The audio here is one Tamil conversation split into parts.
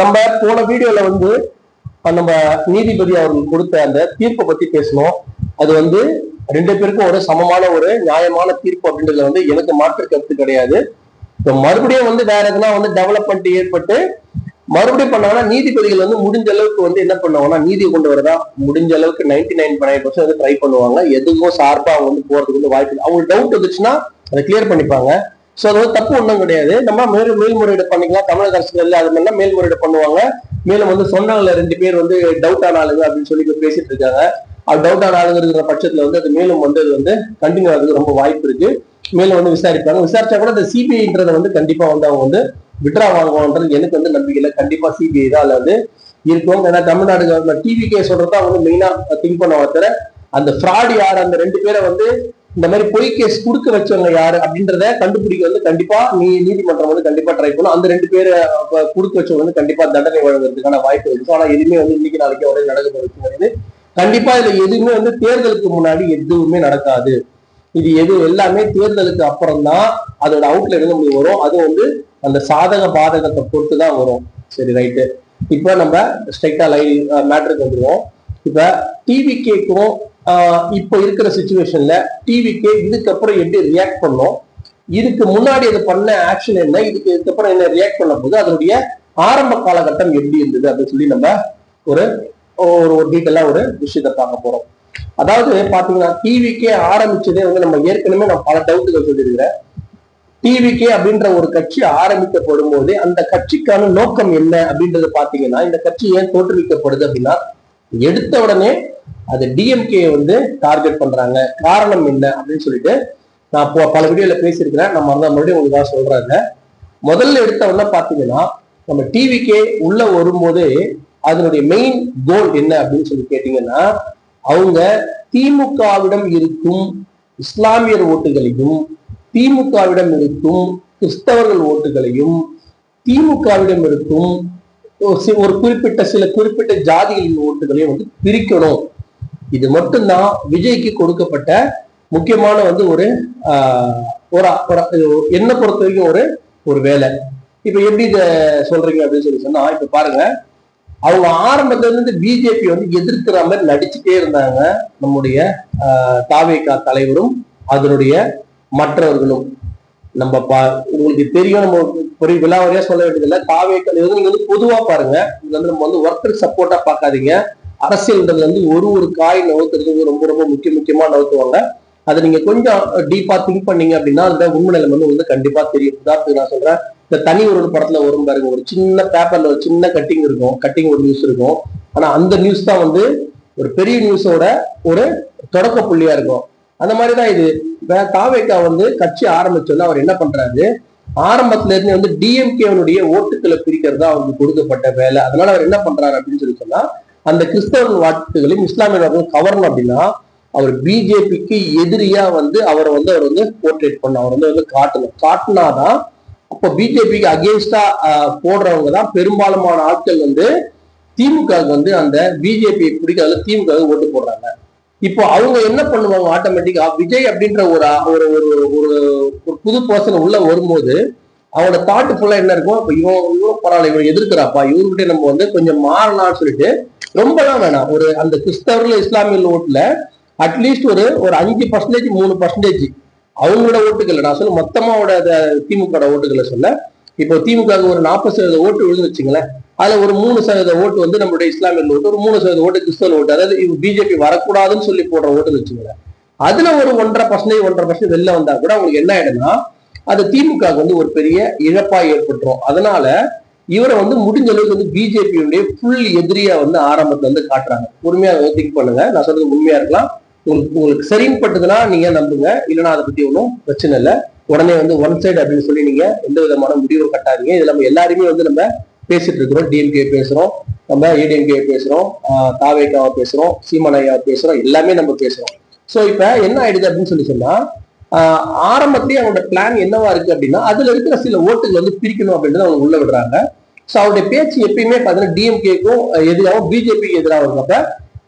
நம்ம போன வீடியோல வந்து நம்ம நீதிபதி அவர்கள் கொடுத்த அந்த தீர்ப்பை பத்தி பேசணும் அது வந்து ரெண்டு பேருக்கும் ஒரு சமமான ஒரு நியாயமான தீர்ப்பு அப்படின்றதுல வந்து எனக்கு மாற்று கருத்து கிடையாது. இப்போ மறுபடியும் வந்து வேற எதுனா வந்து டெவலப்மெண்ட் ஏற்பட்டு மறுபடியும் பண்ணாங்கன்னா நீதிபதிகள் வந்து முடிஞ்ச அளவுக்கு வந்து என்ன பண்ணுவாங்கன்னா நீதியை கொண்டு வரதா முடிஞ்ச அளவுக்கு நைன்டி நைன் பர்சன்ட் வந்து ட்ரை பண்ணுவாங்க. எதுவும் சார்பா அவங்க வந்து போறதுக்கு வந்து வாய்ப்பு இல்லை. அவங்களுக்கு டவுட் வந்துச்சுன்னா அதை கிளியர் பண்ணிப்பாங்க. சோ அது வந்து தப்பு ஒன்றும் கிடையாது. நம்ம மேல் மேல்முறையீடு பண்ணிக்கலாம். தமிழக அரசு அது மாதிரிலாம் மேல்முறையீடு பண்ணுவாங்க. மேலும் வந்து சொன்னாங்கல்ல ரெண்டு பேர் வந்து டவுட் ஆன ஆளுங்க அப்படின்னு சொல்லி பேசிட்டு இருக்காங்க. அது டவுட் ஆன ஆளுங்கிற பட்சத்துல வந்து அது மேலும் வந்து அது வந்து கண்டினியூ ஆகுறதுக்கு ரொம்ப வாய்ப்பு இருக்கு. மேலும் வந்து விசாரிப்பாங்க. விசாரிச்சா கூட அந்த சிபிஐன்றத வந்து கண்டிப்பா வந்து அவங்க வந்து விட்ரா வாங்குவாங்கன்றது எனக்கு வந்து நம்பிக்கை இல்லை. கண்டிப்பா சிபிஐ தான் அதுல வந்து இருக்கும். ஏன்னா தமிழ்நாடு கவர்மெண்ட் டிவி கே சொல்றதா வந்து மெயினா திங்க் பண்ண தவிர அந்த ஃப்ராட் யார்? அந்த ரெண்டு பேரை வந்து இந்த மாதிரி பொய் கேஸ் கொடுக்க வச்சவங்க யாரு அப்படின்றத கண்டுபிடிக்க வந்து கண்டிப்பா நீ நீதிமன்றம் வந்து கண்டிப்பா ட்ரை பண்ணும் அந்த ரெண்டு பேரை அப்ப கொடுக்க வச்சவங்க வந்து கண்டிப்பா தண்டனை வழங்குறதுக்கான வாய்ப்பு இருக்கு. ஆனா எதுவுமே வந்து இன்னைக்கு நாளைக்கு உடனே நடக்கிறது போகிறது கண்டிப்பா இதுல எதுவுமே வந்து தேர்தலுக்கு முன்னாடி எதுவுமே நடக்காது. இது எது எல்லாமே தேர்தலுக்கு அப்புறம் தான் அதோட அவுட்ல இருந்து நம்மளுக்கு வரும். அது வந்து அந்த சாதக பாதகத்தை பொறுத்து தான் வரும். சரி ரைட்டு இப்போ நம்ம ஸ்ட்ரைட்டா லை மேட்ருக்கு வந்துருவோம். இப்ப டிவி கேக்கும் இப்போ இருக்கிற சுச்சுவேஷன்ல டிவிக்கு இதுக்கப்புறம் எப்படி ரியாக்ட் பண்ணோம்? இதுக்கு முன்னாடி அது பண்ண ஆக்ஷன் என்ன? இதுக்கு இதுக்கப்புறம் என்ன ரியாக்ட் பண்ண போது அதனுடைய ஆரம்ப காலகட்டம் எப்படி இருந்தது அப்படின்னு சொல்லி நம்ம ஒரு ஒரு ஒரு டீட்டெயிலா ஒரு விஷயத்தை பார்க்க போறோம். அதாவது பாத்தீங்கன்னா டிவிக்கே ஆரம்பிச்சதே வந்து நம்ம ஏற்கனவே நான் பல டவுட்டுகள் சொல்லியிருக்கிறேன். டிவிகே அப்படின்ற ஒரு கட்சி ஆரம்பிக்கப்படும் போது அந்த கட்சிக்கான நோக்கம் என்ன அப்படின்றத பாத்தீங்கன்னா இந்த கட்சி ஏன் தோற்றுவிக்கப்படுது அப்படின்னா எடுத்த உடனே அது டிஎம்கே வந்து டார்கெட் பண்றாங்க. காரணம் என்ன அப்படின்னு சொல்லிட்டு நான் இப்போ பல வீடியோல பேசியிருக்கிறேன். நம்ம அந்த மறுபடியும் உங்களுக்காக சொல்றாங்க முதல்ல எடுத்த உடனே பாத்தீங்கன்னா நம்ம டிவிக்கே உள்ள வரும்போதே அதனுடைய மெயின் கோல் என்ன அப்படின்னு சொல்லி கேட்டீங்கன்னா அவங்க திமுகவிடம் இருக்கும் இஸ்லாமியர் ஓட்டுகளையும் திமுகவிடம் இருக்கும் கிறிஸ்தவர்கள் ஓட்டுகளையும் திமுகவிடம் இருக்கும் ஒரு குறிப்பிட்ட சில குறிப்பிட்ட ஜாதிகளின் ஓட்டுகளையும் வந்து பிரிக்கணும். இது மட்டும்தான் விஜய்க்கு கொடுக்கப்பட்ட முக்கியமான வந்து ஒரு ஒரு என்ன பொறுத்த வரைக்கும் ஒரு ஒரு வேலை. இப்ப எப்படி இத சொல்றீங்க அப்படின்னு சொல்லி சொன்னா இப்ப பாருங்க அவங்க ஆரம்பத்துல இருந்து பிஜேபி வந்து எதிர்க்கிற மாதிரி நடிச்சுட்டே இருந்தாங்க நம்முடைய தாவேகா தலைவரும் அதனுடைய மற்றவர்களும். நம்ம பா உங்களுக்கு தெரியும் நம்ம பெரிய விழாவறியா சொல்ல வேண்டியதில்லை தாவேக்கல் இது வந்து நீங்க வந்து பொதுவா பாருங்க இது வந்து நம்ம வந்து ஒர்க்கர் சப்போர்ட்டா பார்க்காதீங்க. அரசியல்ன்றது வந்து ஒரு ஒரு காய் நவுத்துறதுக்கு ரொம்ப ரொம்ப முக்கிய முக்கியமா நவுத்துவாங்க. அதை நீங்க கொஞ்சம் டீப்பா திங்க் பண்ணீங்க அப்படின்னா அந்த உண்மை நிலைமை வந்து வந்து கண்டிப்பா தெரியும். உதாரணத்துக்கு நான் சொல்றேன் இந்த தனி ஒரு படத்துல வரும் பாருங்க ஒரு சின்ன பேப்பர்ல ஒரு சின்ன கட்டிங் இருக்கும் கட்டிங் ஒரு நியூஸ் இருக்கும். ஆனா அந்த நியூஸ் தான் வந்து ஒரு பெரிய நியூஸோட ஒரு தொடக்க புள்ளியா இருக்கும். அந்த மாதிரிதான் இது. இப்ப தாவேக்கா வந்து கட்சி ஆரம்பிச்சோன்னா அவர் என்ன பண்றாரு? ஆரம்பத்துல இருந்து வந்து டிஎம்கேவனுடைய ஓட்டுக்களை பிரிக்கிறது தான் அவருக்கு கொடுக்கப்பட்ட வேலை. அதனால அவர் என்ன பண்றாரு அப்படின்னு சொல்லி சொன்னா அந்த கிறிஸ்தவ வாக்குகளையும் இஸ்லாமிய வாக்குகள் கவரணும் அப்படின்னா அவர் பிஜேபிக்கு எதிரியா வந்து அவரை வந்து அவர் வந்து போர்ட்ரேட் பண்ண அவர் வந்து வந்து காட்டணும். காட்டினாதான் அப்போ பிஜேபிக்கு அகேன்ஸ்டா போடுறவங்க தான் பெரும்பாலுமான ஆட்கள் வந்து திமுக வந்து அந்த பிஜேபி பிடிக்காத திமுக ஓட்டு போடுறாங்க. இப்போ அவங்க என்ன பண்ணுவாங்க ஆட்டோமேட்டிக்கா விஜய் அப்படின்ற ஒரு ஒரு ஒரு ஒரு ஒரு புது பர்சன் உள்ள வரும்போது அவனோட தாட்டு ஃபுல்லா என்ன இருக்கும்? இப்போ இவன் இவன் பரவாயில்ல இவன் எதிர்க்கிறாப்பா? இவர்கிட்ட நம்ம வந்து கொஞ்சம் மாறலாம்னு சொல்லிட்டு ரொம்பலாம் வேணாம். ஒரு அந்த கிறிஸ்தவர்கள் இஸ்லாமியர்கள் ஓட்டுல அட்லீஸ்ட் ஒரு ஒரு அஞ்சு பர்சன்டேஜ் மூணு பர்சன்டேஜ் அவங்களோட ஓட்டுகள் நான் சொல்ல மொத்தமாவோட திமுக ஓட்டுகளை சொல்ல இப்போ திமுக ஒரு நாற்பது சதவீத ஓட்டு விழுந்து வச்சுங்களேன் அதுல ஒரு மூணு சதவீத ஓட்டு வந்து நம்மளுடைய இஸ்லாமியர்கள் ஓட்டு ஒரு மூணு சதவீத ஓட்டு கிறிஸ்தவ ஓட்டு அதாவது பிஜேபி வரக்கூடாதுன்னு சொல்லி போடுற ஓட்டுன்னு வச்சுங்களேன் அதுல ஒரு ஒன்றரை பர்சன்டேஜ் ஒன்றரை பர்சன்ட் வெளில வந்தா கூட அவங்களுக்கு என்ன ஆயிடும்னா அது திமுக வந்து ஒரு பெரிய இழப்பா ஏற்பட்டுரும். அதனால இவரை வந்து முடிஞ்ச அளவுக்கு வந்து பிஜேபியுடைய ஃபுல் எதிரியா வந்து ஆரம்பத்துல வந்து காட்டுறாங்க. உண்மையா திங்க் பண்ணுங்க. நான் சொல்றது உண்மையா இருக்கலாம். உங்களுக்கு உங்களுக்கு சரின்னு பட்டதுன்னா நீங்க நம்புங்க. இல்லைன்னா அதை பத்தி ஒன்றும் பிரச்சனை இல்லை. உடனே வந்து ஒன் சைடு அப்படின்னு சொல்லி நீங்க எந்த விதமான முடிவும் கட்டாதீங்க. இதுல நம்ம எல்லாருமே வந்து நம்ம பேசிட்டு இருக்கிறோம். டிஎம்கே பேசுறோம். நம்ம ஏடிஎம்கே பேசுறோம். தாவேக்காவை பேசுறோம். சீமானையா பேசுறோம். எல்லாமே நம்ம பேசுறோம். சோ இப்ப என்ன ஆயிடுது அப்படின்னு சொல்லி சொன்னா ஆரம்பத்திலேயே அவங்களோட பிளான் என்னவா இருக்கு அப்படின்னா அதுல இருக்கிற சில ஓட்டுகள் வந்து பிரிக்கணும் அப்படின்றத அவங்க உள்ள விடுறாங்க. சோ அவருடைய பேச்சு எப்பயுமே பாத்தீங்கன்னா டிஎம்கேக்கும் எதிராகவும் பிஜேபிக்கு எதிராக இருக்கப்ப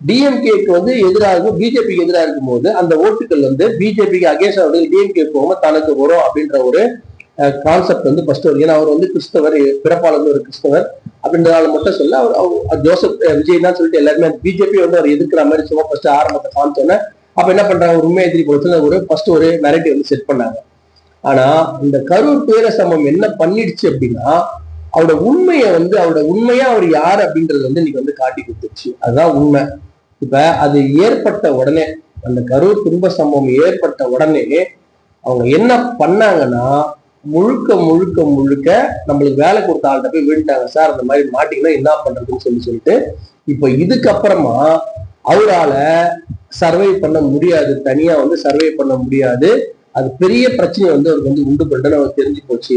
டிஎம்கேக்கு வந்து எதிராக பிஜேபிக்கு எதிராக இருக்கும்போது அந்த ஓட்டுகள் வந்து பிஜேபிக்கு அகேன்ஸ்ட் அவர்கள் டிஎம்கே போகாம தனக்கு வரும் அப்படின்ற ஒரு கான்செப்ட் வந்து ஃபர்ஸ்ட் வரும். ஏன்னா அவர் வந்து கிறிஸ்தவர் பிறப்பால் வந்து ஒரு கிறிஸ்தவர் அப்படின்றதால மட்டும் சொல்ல அவர் அவர் ஜோசப் விஜய் தான் சொல்லிட்டு எல்லாருமே பிஜேபி வந்து அவர் எதிர்க்கிற மாதிரி சும்மா ஃபர்ஸ்ட் ஆரம்பத்தை காமிச்சோன்னே அப்ப என்ன பண்றாங்க? ஒரு உண்மை எதிரி போல ஒரு ஃபர்ஸ்ட் ஒரு நரேட்டிவ் வந்து செட் பண்ணாங்க. ஆனா இந்த கரூர் பேர சமம் என்ன பண்ணிடுச்சு அப்படின்னா அவரோட உண்மையை வந்து அவரோட உண்மையா அவர் யார் அப்படின்றது வந்து இன்னைக்கு வந்து காட்டி கொடுத்துருச்சு அதுதான் உண்மை. இப்ப அது ஏற்பட்ட உடனே அந்த கரூர் துன்ப சம்பவம் ஏற்பட்ட உடனே அவங்க என்ன பண்ணாங்கன்னா முழுக்க முழுக்க முழுக்க நம்மளுக்கு வேலை கொடுத்த ஆள்கிட்ட போய் விழுந்தாங்க சார் அந்த மாதிரி மாட்டிங்கன்னா என்ன பண்றதுன்னு சொல்லி சொல்லிட்டு இப்போ இதுக்கப்புறமா அவரால சர்வை பண்ண முடியாது. தனியா வந்து சர்வை பண்ண முடியாது. அது பெரிய பிரச்சனை வந்து அவருக்கு வந்து உண்டு பண்ணுன்னு அவர் தெரிஞ்சு போச்சு.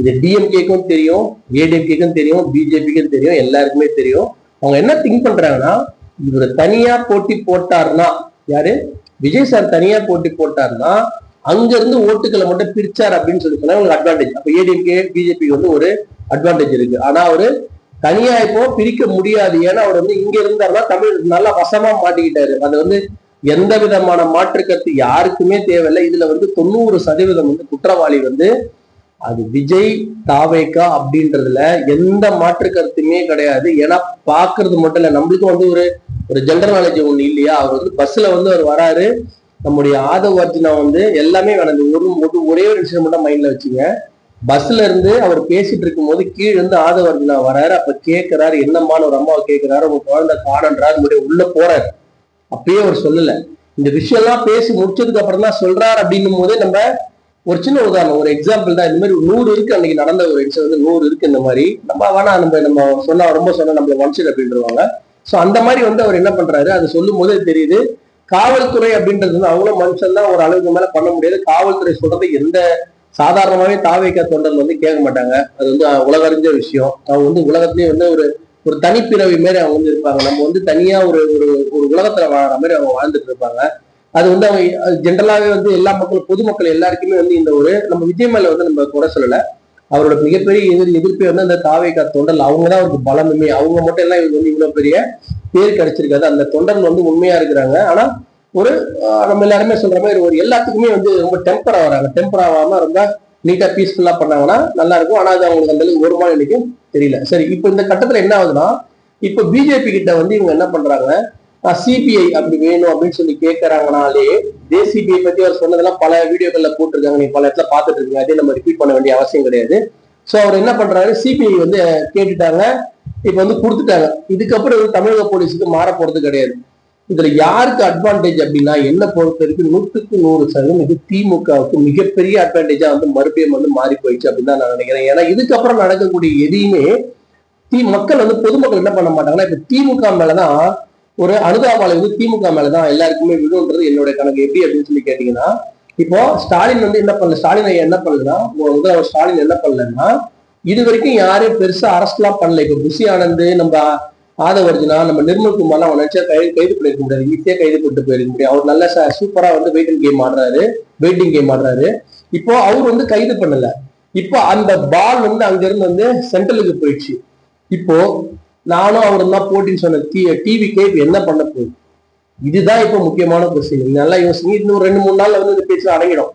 இது டிஎம்கேக்கும் தெரியும் ஏடிஎம்கேக்கும் தெரியும் பிஜேபிக்கும் தெரியும் எல்லாருக்குமே தெரியும். அவங்க என்ன திங்க் பண்றாங்கன்னா இவர் தனியா போட்டி போட்டாருன்னா யாரு? விஜய் சார் தனியா போட்டி போட்டாருன்னா அங்க இருந்து ஓட்டுகளை மட்டும் பிரிச்சார் அப்படின்னு சொல்லி சொன்னா உங்களுக்கு அட்வான்டேஜ் அப்ப ஏடிஎம்கே பிஜேபிக்கு வந்து ஒரு அட்வான்டேஜ் இருக்கு. ஆனா அவரு தனியா இப்போ பிரிக்க முடியாது. ஏன்னா அவர் வந்து இங்க இருந்தாருன்னா தமிழ் நல்லா வசமா மாட்டிக்கிட்டாரு. அது வந்து எந்த விதமான மாற்று கருத்து யாருக்குமே தேவையில்லை. இதுல வந்து தொண்ணூறு சதவீதம் வந்து குற்றவாளி வந்து அது விஜய் தாவேக்கா அப்படின்றதுல எந்த மாற்று கருத்துமே கிடையாது. ஏன்னா பாக்குறது மட்டும் இல்ல நம்மளுக்கும் வந்து ஒரு ஒரு ஜென்ரல் நாலேஜ் ஒண்ணு இல்லையா? அவர் வந்து பஸ்ல வந்து அவர் வராரு. நம்முடைய ஆதவ அர்ஜுனா வந்து எல்லாமே வேணாம். ஒரு ஒரு- ஒரே ஒரு விஷயம் மட்டும் மைண்ட்ல வச்சுங்க. பஸ்ல இருந்து அவர் பேசிட்டு இருக்கும்போது கீழ இருந்து ஆதவ அர்ஜுனா வராரு. அப்ப கேட்கிறாரு என்னம்மான்னு ஒரு அம்மாவை கேட்கிறாரு உங்க குழந்தை காணன்றாரு உள்ள போறாரு. அப்பயே அவர் சொல்லல. இந்த விஷயம் எல்லாம் பேசி முடிச்சதுக்கு அப்புறம் தான் சொல்றாரு அப்படின்னும் போதே நம்ம ஒரு சின்ன உதாரணம் ஒரு எக்ஸாம்பிள் தான். இந்த மாதிரி நூறு இருக்கு அன்னைக்கு நடந்த ஒரு எக்ஸாம் வந்து நூறு இருக்கு இந்த மாதிரி. நம்ம வேணா நம்ம நம்ம சொன்னா ரொம்ப சொன்னா நம்மள ஒன்சைட் அப்படின்றவாங்க சோ அந்த மாதிரி வந்து அவர் என்ன பண்றாரு? அது சொல்லும் போதே தெரியுது. காவல்துறை அப்படின்றது வந்து அவங்களும் மனுஷன் தான். ஒரு அளவுக்கு மேல பண்ண முடியாது. காவல்துறை சொல்றது எந்த சாதாரணமாவே தாவேக்கா தொண்டர்கள் வந்து கேட்க மாட்டாங்க. அது வந்து உலக அறிஞ்ச விஷயம். அவங்க வந்து உலகத்திலேயே வந்து ஒரு ஒரு தனிப்பிறவி மாதிரி அவங்க வந்து இருப்பாங்க. நம்ம வந்து தனியா ஒரு ஒரு ஒரு உலகத்துல வாழற மாதிரி அவங்க வாழ்ந்துட்டு இருப்பாங்க. அது வந்து அவங்க ஜென்ரலாவே வந்து எல்லா மக்களும் பொதுமக்கள் எல்லாருக்குமே வந்து இந்த ஒரு நம்ம விஜய் மேல வந்து நம்ம குறை சொல்லல. அவரோட மிகப்பெரிய எதிர் எதிர்ப்பே வந்து அந்த தாவேக்கா தொண்டல் அவங்க தான் அவருக்கு பலமுமே. அவங்க மட்டும் எல்லாம் இவங்க வந்து இவ்வளவு பெரிய பேர் கிடைச்சிருக்காது. அந்த தொண்டர்கள் வந்து உண்மையா இருக்கிறாங்க. ஆனா ஒரு நம்ம எல்லாருமே சொல்ற மாதிரி ஒரு எல்லாத்துக்குமே வந்து ரொம்ப டெம்பர் ஆகிறாங்க டெம்பர் ஆகாம ரொம்ப நீட்டா பீஸ்ஃபுல்லா பண்ணாங்கன்னா நல்லா இருக்கும். ஆனா அது அவங்களுக்கு அந்த ஒரு மாதிரி இன்னைக்கு தெரியல. சரி இப்போ இந்த கட்டத்துல என்ன ஆகுதுன்னா இப்போ பிஜேபி கிட்ட வந்து இவங்க என்ன பண்றாங்க? சிபிஐ அப்படி வேணும் அப்படின்னு சொல்லி கேட்கறாங்கனாலே ஜேசிபிஐ பத்தி அவர் சொன்னதெல்லாம் பல வீடியோக்கள்ல போட்டிருக்காங்க. நீங்க பல இடத்துல பாத்துட்டு இருக்கீங்க அதே நம்ம ரிப்பீட் பண்ண வேண்டிய அவசியம் கிடையாது. சோ அவர் என்ன பண்றாரு? சிபிஐ வந்து கேட்டுட்டாங்க. இப்ப வந்து கொடுத்துட்டாங்க. இதுக்கப்புறம் வந்து தமிழக போலீஸுக்கு மாற போறது கிடையாது. இதுல யாருக்கு அட்வான்டேஜ் அப்படின்னா என்ன பொறுத்த வரைக்கும் நூற்றுக்கு நூறு சதவீதம் இது திமுகவுக்கு மிகப்பெரிய அட்வான்டேஜா வந்து மறுபடியும் வந்து மாறி போயிடுச்சு அப்படின்னு தான் நான் நினைக்கிறேன். ஏன்னா இதுக்கப்புறம் நடக்கக்கூடிய எதையுமே தி மக்கள் வந்து பொதுமக்கள் என்ன பண்ண மாட்டாங்கன்னா இப்ப திமுக மேலதான் ஒரு அனுதாபாலை வந்து திமுக மேலதான் எல்லாருக்குமே விழுன்றது என்னுடைய கணக்கு. எப்படி அப்படின்னு சொல்லி கேட்டீங்கன்னா இப்போ ஸ்டாலின் வந்து என்ன பண்ணல ஸ்டாலின் ஐயா என்ன பண்ணலன்னா முதல்வர் ஸ்டாலின் என்ன பண்ணலன்னா இது வரைக்கும் யாரையும் பெருசா அரசு எல்லாம் பண்ணல. இப்ப புசி ஆனந்த் நம்ம ஆதவர்ஜுனா நம்ம நிர்மல் குமார்லாம் அவன் நினைச்சா கைது கைது பண்ணிருக்க முடியாது. ஈஸியா கைது பண்ணிட்டு போயிருக்க முடியும் அவர் நல்லா சூப்பரா வந்து வெயிட்டிங் கேம் ஆடுறாரு. வெயிட்டிங் கேம் ஆடுறாரு. இப்போ அவர் வந்து கைது பண்ணல. இப்போ அந்த பால் வந்து அங்கிருந்து வந்து சென்ட்ரலுக்கு போயிடுச்சு. இப்போ நானும் அவரும் தான் போட்டின்னு சொன்ன டிவி கேப் என்ன பண்ண போகுது? இதுதான் இப்போ முக்கியமான கொஸ்டின் நல்லா யோசிங்க இன்னும் ரெண்டு மூணு நாள்ல வந்து இந்த பேச்சு அடங்கிடும்.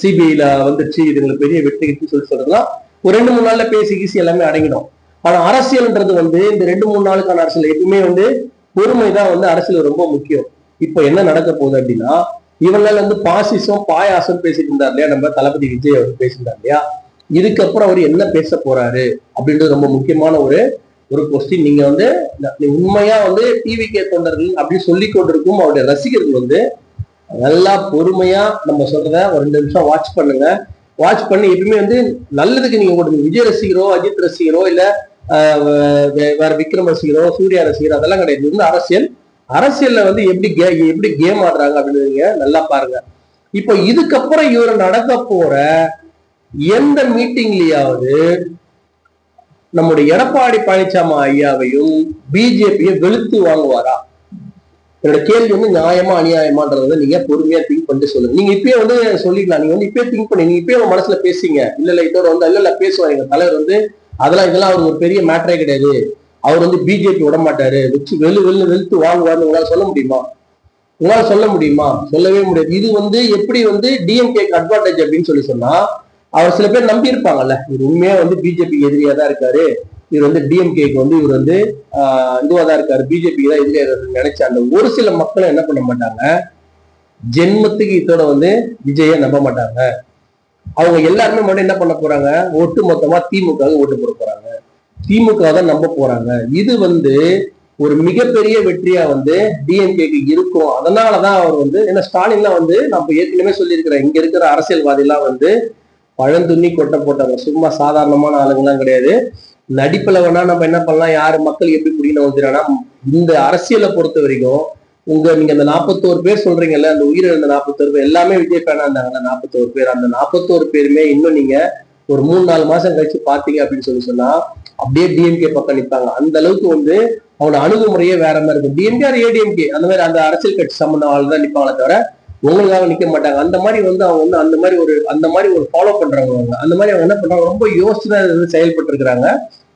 சிபிஐல வந்துருச்சு. இது பெரிய வெற்றி சொல்லி சொல்றதுலாம் ஒரு ரெண்டு மூணு நாள்ல பேசி கீசி எல்லாமே அடங்கிடும். ஆனா அரசியல்ன்றது வந்து இந்த ரெண்டு மூணு நாளுக்கான அரசியல் எப்பவுமே வந்து பொறுமை தான் வந்து அரசியல் ரொம்ப முக்கியம். இப்போ என்ன நடக்க போகுது அப்படின்னா இவங்களால வந்து பாசிசம் பாயாசம் பேசிட்டு இருந்தார் இல்லையா? நம்ம தளபதி விஜய் அவர் பேசியிருந்தார் இல்லையா? இதுக்கப்புறம் அவர் என்ன பேச போறாரு அப்படின்றது ரொம்ப முக்கியமான ஒரு ஒரு கொஸ்டின் நீங்க வந்து உண்மையா வந்து டிவி கே தொண்டர்கள் அப்படின்னு சொல்லி கொண்டிருக்கும் அவருடைய ரசிகர்கள் வந்து நல்லா பொறுமையா நம்ம சொல்றத ஒரு ரெண்டு நிமிஷம் வாட்ச் பண்ணுங்க. வாட்ச் பண்ணி எப்பயுமே வந்து நல்லதுக்கு நீங்க கொடுங்க விஜய் ரசிகரோ அஜித் ரசிகரோ இல்ல வேற விக்ரம் ரசிகரோ சூர்யா ரசிகரோ அதெல்லாம் கிடையாது. வந்து அரசியல். அரசியல்ல வந்து எப்படி கே எப்படி கேம் ஆடுறாங்க அப்படின்னு நல்லா பாருங்க. இப்போ இதுக்கப்புறம் இவர் நடக்க போற எந்த மீட்டிங்லயாவது நம்முடைய எடப்பாடி பழனிசாமி ஐயாவையும் பிஜேபியும் வெளுத்து வாங்குவாரா? என்னோட கேள்வி வந்து நியாயமா அநியாயமான்றத நீங்க பொறுமையா திங்க் பண்ணிட்டு சொல்லுங்க. நீங்க இப்பயே வந்து சொல்லிக்கலாம் நீங்க வந்து இப்பயே திங்க் பண்ணி நீங்க இப்பயே உங்க மனசுல பேசிங்க இல்ல இல்ல இதோட வந்து இல்ல இல்ல பேசுவாங்க தலைவர் வந்து அதெல்லாம் இதெல்லாம் அவர் ஒரு பெரிய மேட்டரே கிடையாது. அவர் வந்து பிஜேபி விட மாட்டாரு. வச்சு வெளு வெளு வெளுத்து வாங்குவார்னு உங்களால் சொல்ல முடியுமா? உங்களால் சொல்ல முடியுமா? சொல்லவே முடியாது. இது வந்து எப்படி வந்து டிஎம்கேக்கு அட்வான்டேஜ் அப்படின்னு சொல்லி சொன்னா அவர் சில பேர் நம்பி இருப்பாங்கல்ல. இவர் உண்மையா வந்து பிஜேபி எதிரியா தான் இருக்காரு. இவர் வந்து டிஎம்கேக்கு வந்து இவர் வந்து ஆஹ் இதுவா தான் இருக்காரு. பிஜேபிக்கு தான் எதிரியா இருக்காருன்னு நினைச்ச அந்த ஒரு சில மக்களும் என்ன பண்ண மாட்டாங்க? ஜென்மத்துக்கு இதோட வந்து விஜய நம்ப மாட்டாங்க. அவங்க எல்லாருமே மட்டும் என்ன பண்ண போறாங்க? ஒட்டு மொத்தமா திமுக ஓட்டு போட போறாங்க. திமுக தான் நம்ப போறாங்க. இது வந்து ஒரு மிகப்பெரிய வெற்றியா வந்து டிஎம்கேக்கு இருக்கும். அதனாலதான் அவர் வந்து ஏன்னா ஸ்டாலின்லாம் வந்து நம்ம ஏற்கனவே சொல்லியிருக்கிறேன் இங்க இருக்கிற அரசியல்வாதிலாம் வந்து பழந்துண்ணி கொட்டை போட்டவங்க. சும்மா சாதாரணமான ஆளுங்கலாம் கிடையாது. நடிப்புல வேணா நம்ம என்ன பண்ணலாம்? யாரு மக்கள் எப்படி பிடிக்கணும் வந்துடுறாங்கன்னா இந்த அரசியலை பொறுத்த வரைக்கும் உங்க நீங்க அந்த நாற்பத்தோரு பேர் சொல்றீங்கல்ல அந்த உயிரிழந்த நாற்பத்தோரு பேர் எல்லாமே விஜய் ஃபேனா இருந்தாங்கல்ல நாற்பத்தோரு பேர். அந்த நாற்பத்தோரு பேருமே இன்னும் நீங்க ஒரு மூணு நாலு மாசம் கழிச்சு பாத்தீங்க அப்படின்னு சொல்லி சொன்னா அப்படியே டிஎம்கே பக்கம் நிற்பாங்க அந்த அளவுக்கு வந்து அவனோட அணுகுமுறையே வேற மாதிரி இருக்கும். டிஎம்கே ஏடிஎம்கே அந்த மாதிரி அந்த அரசியல் கட்சி சம்பந்தம் ஆள் தான் நிப்பாங்களே தவிர உங்களுக்காக நிக்க மாட்டாங்க. அந்த மாதிரி வந்து அவங்க வந்து அந்த மாதிரி ஒரு அந்த மாதிரி ஒரு ஃபாலோ பண்றவங்க அவங்க. அந்த மாதிரி அவங்க என்ன பண்றாங்க? ரொம்ப யோசிச்சு தான் செயல்பட்டு இருக்கிறாங்க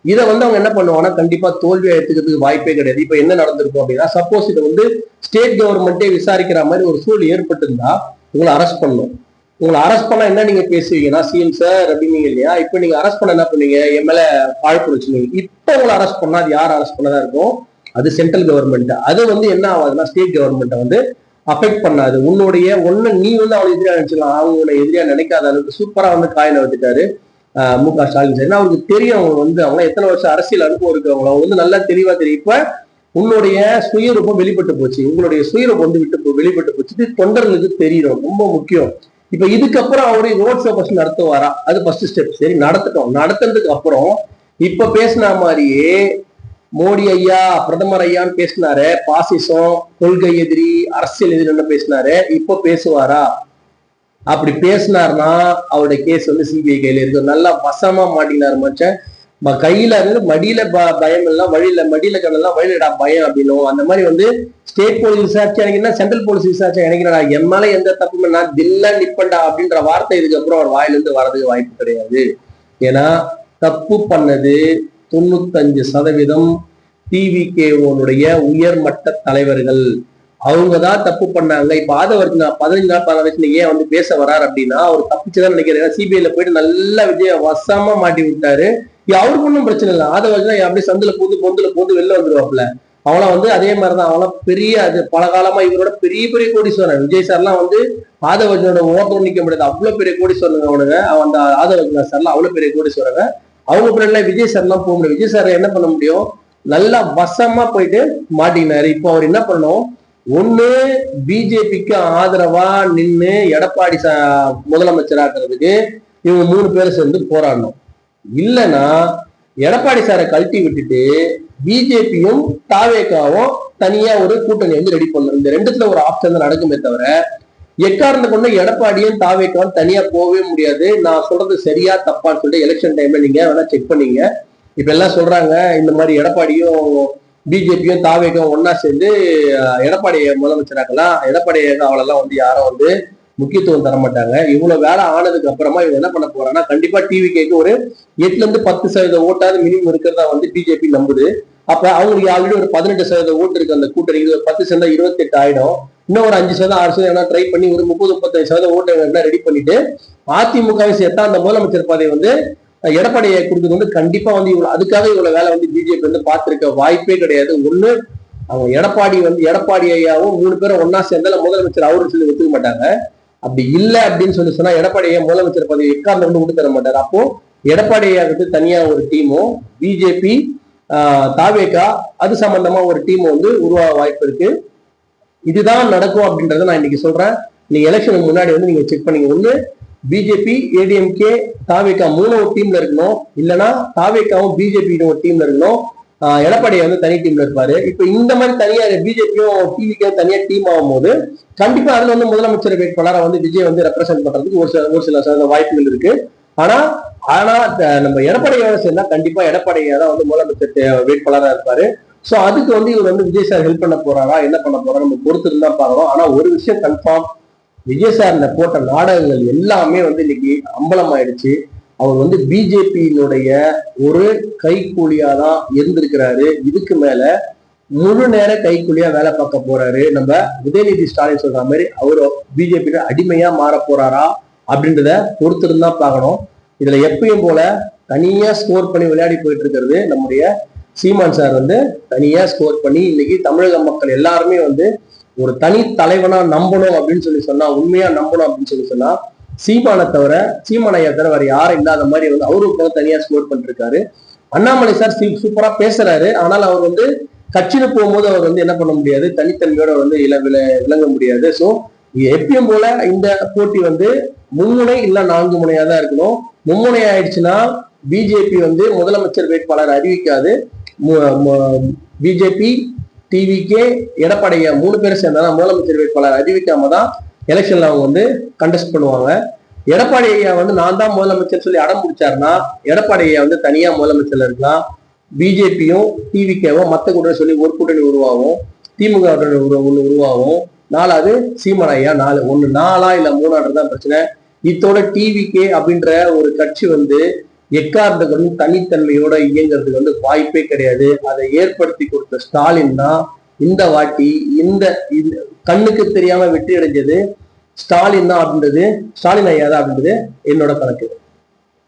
இதை வந்து அவங்க என்ன பண்ணுவாங்கன்னா கண்டிப்பா தோல்வியை எடுத்துக்கிறதுக்கு வாய்ப்பே கிடையாது. இப்ப என்ன நடந்திருக்கும் அப்படின்னா சப்போஸ் இதை வந்து ஸ்டேட் கவர்மெண்ட்டே விசாரிக்கிற மாதிரி ஒரு சூழல் ஏற்பட்டிருந்தா உங்களை அரெஸ்ட் பண்ணணும். உங்களை அரெஸ்ட் பண்ணா என்ன நீங்க பேசுவீங்கன்னா சிஎம் சார் அப்படின்னீங்க இல்லையா? இப்ப நீங்க அரெஸ்ட் பண்ண என்ன பண்ணீங்க என் மேல வாழ்ப்பு வச்சுனீங்க இப்ப உங்களை அரெஸ்ட் பண்ணா அது யார் அரெஸ்ட் பண்ணதா இருக்கும்? அது சென்ட்ரல் கவர்மெண்ட் அது வந்து என்ன ஆகாதுன்னா ஸ்டேட் கவர்மெண்ட்டை வந்து அஃபெக்ட் பண்ணாது. உன்னுடைய ஒண்ணு நீ வந்து அவளை எதிரியா நினைச்சுக்கலாம். அவங்க உன்னை எதிரியா நினைக்காத அளவுக்கு சூப்பரா வந்து காயில வந்துட்டாரு மு க ஸ்டாலின் சார். ஏன்னா அவருக்கு தெரியும் அவங்க வந்து அவங்க எத்தனை வருஷம் அரசியல் அனுபவம் இருக்கு அவங்க அவங்க வந்து நல்லா தெளிவா தெரியும். இப்ப உன்னுடைய சுயரூபம் வெளிப்பட்டு போச்சு. உங்களுடைய சுயரூபம் வந்து விட்டு வெளிப்பட்டு போச்சு. தொண்டர்களுக்கு தெரியும். ரொம்ப முக்கியம். இப்ப இதுக்கப்புறம் அவருடைய ரோட் ஷோ ஃபர்ஸ்ட் நடத்துவாரா? அது ஃபர்ஸ்ட் ஸ்டெப் சரி நடத்தட்டும். நடத்துனதுக்கு அப்புறம் இப்ப பேசின மாதிரியே மோடி ஐயா பிரதமர் ஐயான்னு பேசினாரு. பாசிசம் கொள்கை எதிரி அரசியல் எதிரின்னு பேசினாரு. இப்ப பேசுவாரா? அப்படி பேசினார்னா அவருடைய கேஸ் வந்து சிபிஐ கையில இருக்கு. நல்லா வசமா மாட்டினார் மச்சான். கையில இருந்து மடியில ப- பயம் எல்லாம் வழியில மடியில கண்ணெல்லாம் வழியிலடா பயம் அப்படின்னும். அந்த மாதிரி வந்து ஸ்டேட் போலீஸ் விசாரிச்சு எனக்கு என்ன சென்ட்ரல் போலீஸ் விசாரிச்சு எனக்கு என்னடா என் மேல எந்த தப்புமே நான் தில்லா நிப்பண்டா அப்படின்ற வார்த்தை இதுக்கப்புறம் அவர் வாயிலிருந்து வர்றதுக்கு வாய்ப்பு கிடையாது. ஏன்னா தப்பு பண்ணது தொண்ணூத்தஞ்சு சதவீதம் டிவிகேவோனுடைய உயர்மட்ட தலைவர்கள். அவங்க தான் தப்பு பண்ணாங்க இப்ப ஆதவர் பதினஞ்சு நாள் பதினாறு வயசுல ஏன் வந்து பேச வரார் அப்படின்னா அவர் தப்பிச்சுதான் நினைக்கிறேன் சிபிஐல போயிட்டு நல்லா விஜய வசமா மாட்டி விட்டாரு. அவருக்கு ஒன்றும் பிரச்சனை இல்லை. ஆதவர் தான் அப்படியே சந்தில பூந்து பொந்துல பூந்து வெளில வந்துருவாப்ல அவளாம் வந்து அதே மாதிரிதான். அவளாம் பெரிய அது பல காலமா இவரோட பெரிய பெரிய கோடீஸ்வரன். விஜய் சார்லாம் வந்து ஆதவர்ஜனோட ஓட்டம் நிக்க முடியாது. அவ்வளவு பெரிய கோடீஸ்வரனுங்க அவனுங்க. அவன் அந்த ஆதவர்ஜனா சார்லாம் அவ்வளவு பெரிய கோடீஸ்வரங்க. அவங்க பின்னாடி விஜய் சார்லாம் போக முடியும் விஜய் சார் என்ன பண்ண முடியும்? நல்லா வசமா போயிட்டு மாட்டினாரு இப்போ அவர் என்ன பண்ணணும்? ஒண்ணு பிஜேபிக்கு ஆதரவா நின்று எடப்பாடி ச முதலமைச்சராக்குறதுக்கு இவங்க மூணு பேர் சேர்ந்து போராடணும். இல்லைன்னா எடப்பாடி சாரை கழட்டி விட்டுட்டு பிஜேபியும் தாவேக்காவும் தனியா ஒரு கூட்டணி வந்து ரெடி பண்ணணும். இந்த ரெண்டுத்துல ஒரு ஆப்ஷன் தான் நடக்குமே தவிர எக்காரணத்தை கொண்டு எடப்பாடியும் தாவேக்காவும் தனியா போகவே முடியாது. நான் சொல்றது சரியா தப்பான்னு சொல்லிட்டு எலெக்ஷன் டைம்ல நீங்க வேணா செக் பண்ணீங்க. இப்ப எல்லாம் சொல்றாங்க இந்த மாதிரி எடப்பாடியும் பிஜேபியும் தாவேக்கும் ஒன்னா சேர்ந்து எடப்பாடியை முதலமைச்சராக்கலாம் எடப்பாடி அவளெல்லாம் வந்து யாரும் வந்து முக்கியத்துவம் தர மாட்டாங்க இவ்வளவு வேலை ஆனதுக்கு அப்புறமா இவங்க என்ன பண்ண போறாங்கன்னா கண்டிப்பா டிவி கேக்கு ஒரு எட்டுல இருந்து பத்து சதவீத ஓட்டாவது மினிமம் இருக்கிறதா வந்து பிஜேபி நம்புது. அப்ப அவங்களுக்கு ஆல்ரெடி ஒரு பதினெட்டு சதவீத ஓட்டு இருக்கு அந்த கூட்டணி. இது பத்து சதவீதம் இருபத்தி எட்டு ஆயிடும். இன்னும் ஒரு அஞ்சு சதவீதம் ஆறு சதவீதம் ட்ரை பண்ணி ஒரு முப்பது முப்பத்தஞ்சு சதவீத ஓட்டு ரெடி பண்ணிட்டு அதிமுகவை சேர்த்தா அந்த முதலமைச்சர் பதவி வந்து எடப்பாடியை கொடுத்தது வந்து கண்டிப்பா வந்து இவ்வளவு அதுக்காக இவ்வளவு வேலை வந்து பிஜேபி வந்து பார்த்திருக்க வாய்ப்பே கிடையாது. ஒண்ணு அவங்க எடப்பாடி வந்து எடப்பாடி ஐயாவும் மூணு பேரும் ஒன்னா சேர்ந்தால முதலமைச்சர் அவரு சொல்லி ஒத்துக்க மாட்டாங்க. அப்படி இல்லை அப்படின்னு சொல்லி சொன்னா எடப்பாடி ஐயா முதலமைச்சர் பதவி எக்காரணம் வந்து விட்டு தர மாட்டார். அப்போ எடப்பாடி ஐயாவுக்கு தனியா ஒரு டீமும் பிஜேபி தாவேகா அது சம்பந்தமா ஒரு டீம் வந்து உருவாக வாய்ப்பு இருக்கு. இதுதான் நடக்கும் அப்படின்றத நான் இன்னைக்கு சொல்றேன். நீங்க எலெக்ஷனுக்கு முன்னாடி வந்து நீங்க செக் பண்ணீங்க. ஒண்ணு பிஜேபி ஏடிஎம்கே தாவேகா மூணு ஒரு டீம்ல இருக்கணும். இல்லைன்னா தாவேகாவும் பிஜேபி ஒரு டீம்ல இருக்கணும். ஆஹ் எடப்பாடி வந்து தனி டீம்ல இருப்பாரு. இப்ப இந்த மாதிரி தனியா பிஜேபியும் டிவிக்கே தனியா டீம் ஆகும்போது கண்டிப்பா அதுல வந்து முதலமைச்சர் வேட்பாளரை வந்து விஜய் வந்து ரெப்ரசென்ட் பண்றதுக்கு ஒரு சில ஒரு சில வாய்ப்புகள் இருக்கு. ஆனா ஆனா நம்ம எடப்பாடியோட சேர்ந்தா கண்டிப்பா எடப்பாடியா தான் வந்து முதலமைச்சர் வேட்பாளராக வேட்பாளரா இருப்பாரு. சோ அதுக்கு வந்து இவர் வந்து விஜய் சார் ஹெல்ப் பண்ண போறாரா என்ன பண்ண போறா நம்ம பொறுத்து இருந்தா பாக்கிறோம் ஆனா ஒரு விஷயம் கன்ஃபார்ம் விஜய் சார் இந்த போட்ட நாடகங்கள் எல்லாமே வந்து இன்னைக்கு அம்பலமாயிடுச்சு. அவர் வந்து பிஜேபியினுடைய ஒரு கைக்கூலியா தான் இருந்திருக்கிறாரு. இதுக்கு மேல முழு நேர கைக்கூலியா வேலை பார்க்க போறாரு. நம்ம உதயநிதி ஸ்டாலின் சொல்ற மாதிரி அவர் பிஜேபி அடிமையா மாற போறாரா அப்படின்றத பொறுத்திருந்தா பார்க்கணும். இதுல எப்பயும் போல தனியா ஸ்கோர் பண்ணி விளையாடி போயிட்டு இருக்கிறது நம்முடைய சீமான் சார் வந்து தனியா ஸ்கோர் பண்ணி இன்னைக்கு தமிழக மக்கள் எல்லாருமே வந்து ஒரு தனி தலைவனா நம்பணும் அப்படின்னு சொல்லி சொன்னா உண்மையா நம்பணும் அப்படின்னு சொல்லி சொன்னா சீமானை தவிர சீமானையை தவிர வேற யாரும் இல்லாத மாதிரி வந்து அவரு கூட தனியா ஸ்கோர் பண்ணிருக்காரு. அண்ணாமலை சார் சூப்பரா பேசுறாரு. ஆனால் அவர் வந்து கட்சியில போகும்போது அவர் வந்து என்ன பண்ண முடியாது தனித்தன்மையோட வந்து இல விளங்க முடியாது. ஸோ எப்பயும் போல இந்த போட்டி வந்து மும்முனை இல்ல நான்கு முனையா தான் இருக்கணும். மும்முனை ஆயிடுச்சுன்னா பிஜேபி வந்து முதலமைச்சர் வேட்பாளர் அறிவிக்காது. பிஜேபி டிவிகே எடப்பாடிய மூணு பேரும் சேர்ந்தாலும் முதலமைச்சர் வேட்பாளர் அறிவிக்காம தான் எலெக்ஷன்ல அவங்க வந்து கண்டெஸ்ட் பண்ணுவாங்க. எடப்பாடி ஐயா வந்து நான் தான் முதலமைச்சர் சொல்லி அடம் பிடிச்சாருன்னா எடப்பாடி ஐயா வந்து தனியா முதலமைச்சர்ல இருக்கலாம். பிஜேபியும் டிவிகேவும் மத்த கூட்டணி சொல்லி ஒரு கூட்டணி உருவாகும். திமுக ஒன்று ஒண்ணு உருவாகும். நாலாவது சீமான் ஐயா நாலு ஒண்ணு. நாலா இல்ல மூணான்றது தான் பிரச்சனை. இத்தோட டிவிகே அப்படின்ற ஒரு கட்சி வந்து எக்காரணத்துக்கும் தனித்தன்மையோட இயங்குறதுக்கு வந்து வாய்ப்பே கிடையாது. அதை ஏற்படுத்தி கொடுத்த ஸ்டாலின் தான் இந்த வாட்டி இந்த இந்த கண்ணுக்கு தெரியாம வெற்றி அடைஞ்சது ஸ்டாலின் தான் அப்படின்றது. ஸ்டாலின் ஐயா தான் அப்படின்றது என்னோட கணக்கு.